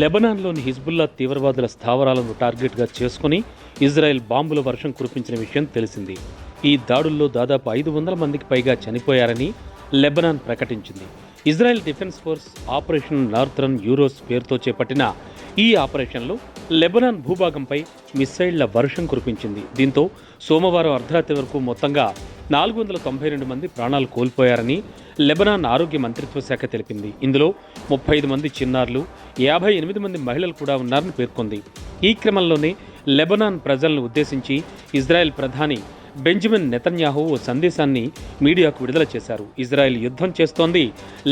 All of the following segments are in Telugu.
లెబనాన్లోని హిజ్బుల్లా తీవ్రవాదుల స్థావరాలను టార్గెట్గా చేసుకుని ఇజ్రాయెల్ బాంబుల వర్షం కురిపించిన విషయం తెలిసింది. ఈ దాడుల్లో దాదాపు ఐదు వందల మందికి పైగా చనిపోయారని లెబనాన్ ప్రకటించింది. Israel defence force operation northern arrows పేరుతో చేపట్టిన ఈ ఆపరేషన్లో లెబనాన్ భూభాగంపై మిస్సైళ్ళ వర్షం కురిపించింది. దీంతో సోమవారం అర్ధరాత్రి వరకు మొత్తంగా నాలుగు వందల తొంభై రెండు మంది ప్రాణాలు కోల్పోయారని లెబనాన్ ఆరోగ్య మంత్రిత్వ శాఖ తెలిపింది. ఇందులో ముప్పై ఐదు మంది చిన్నారులు యాభై ఎనిమిది మంది మహిళలు కూడా ఉన్నారని పేర్కొంది. ఈ క్రమంలోనే లెబనాన్ ప్రజలను ఉద్దేశించి ఇజ్రాయెల్ ప్రధాని బెంజమిన్ నెతన్యాహు ఓ సందేశాన్ని మీడియాకు విడుదల చేశారు. ఇజ్రాయెల్ యుద్ధం చేస్తోంది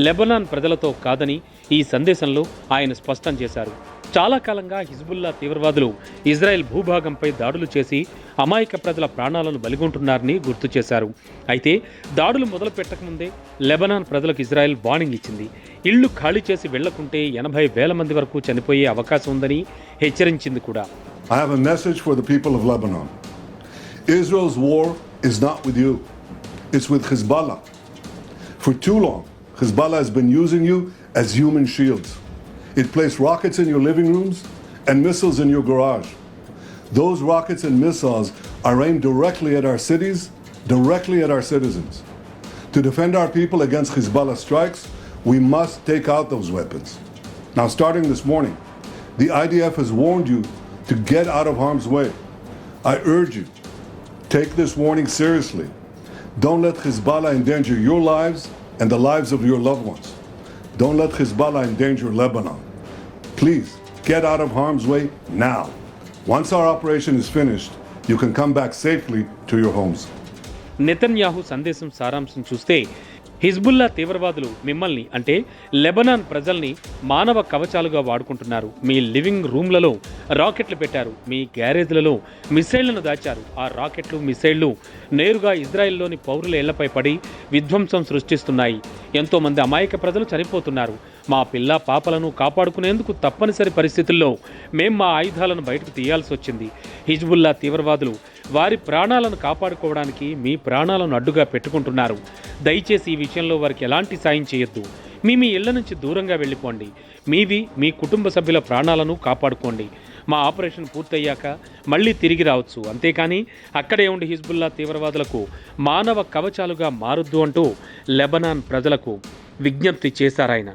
లెబనాన్ ప్రజలతో కాదని ఈ సందేశంలో ఆయన స్పష్టం చేశారు. చాలా కాలంగా హిజ్బుల్లా తీవ్రవాదులు ఇజ్రాయెల్ భూభాగంపై దాడులు చేసి అమాయక ప్రజల ప్రాణాలను బలిగొంటున్నారని గుర్తు చేశారు అయితే దాడులు మొదలు పెట్టకముందే లెబనాన్ ప్రజలకు ఇజ్రాయెల్ వార్నింగ్ ఇచ్చింది ఇళ్ళు ఖాళీ చేసి వెళ్ళకుంటే ఎనభై వేల మంది వరకు చనిపోయే అవకాశం ఉందని హెచ్చరించింది కూడా I have a message for the people of Lebanon. Israel's war is not with you, it's with Hezbollah. For too long, Hezbollah has been using you as human shields. It placed rockets in your living rooms and missiles in your garage. Those rockets and missiles are aimed directly at our cities, directly at our citizens. To defend our people against Hezbollah strikes, we must take out those weapons. Now, starting this morning, the IDF has warned you to get out of harm's way. I urge you, take this warning seriously. Don't let Hezbollah endanger your lives and the lives of your loved ones. Don't let Hezbollah endanger Lebanon. Please get out of harm's way now. Once our operation is finished, you can come back safely to your homes. Netanyahu సందేశం సారాంశం చూస్తే హిజ్బుల్లా తీవ్రవాదులు మిమ్మల్ని అంటే లెబనాన్ ప్రజల్ని మానవ కవచాలుగా వాడుకుంటున్నారు మీ లివింగ్ రూమ్లలో రాకెట్లు పెట్టారు మీ గ్యారేజ్లలో మిసైళ్ళను దాచారు ఆ రాకెట్లు మిసైళ్ళు నేరుగా ఇజ్రాయెల్లోని పౌరుల ఇళ్ళపై పడి విధ్వంసం సృష్టిస్తున్నాయి ఎంతోమంది అమాయక ప్రజలు చనిపోతున్నారు. మా పిల్ల పాపలను కాపాడుకునేందుకు తప్పనిసరి పరిస్థితుల్లో మేం మా ఆయుధాలను బయటకు తీయాల్సి వచ్చింది. హిజ్బుల్లా తీవ్రవాదులు వారి ప్రాణాలను కాపాడుకోవడానికి మీ ప్రాణాలను అడ్డుగా పెట్టుకుంటున్నారు. దయచేసి ఈ విషయంలో వారికి ఎలాంటి సాయం చేయొద్దు. మీ మీ ఇళ్ళ నుంచి దూరంగా వెళ్ళిపోండి. మీవి మీ కుటుంబ సభ్యుల ప్రాణాలను కాపాడుకోండి. మా ఆపరేషన్ పూర్తయ్యాక మళ్ళీ తిరిగి రావచ్చు. అంతేకాని అక్కడే ఉండి హిజ్బుల్లా తీవ్రవాదులకు మానవ కవచాలుగా మారొద్దు అంటూ లెబనాన్ ప్రజలకు విజ్ఞప్తి చేశారాయన.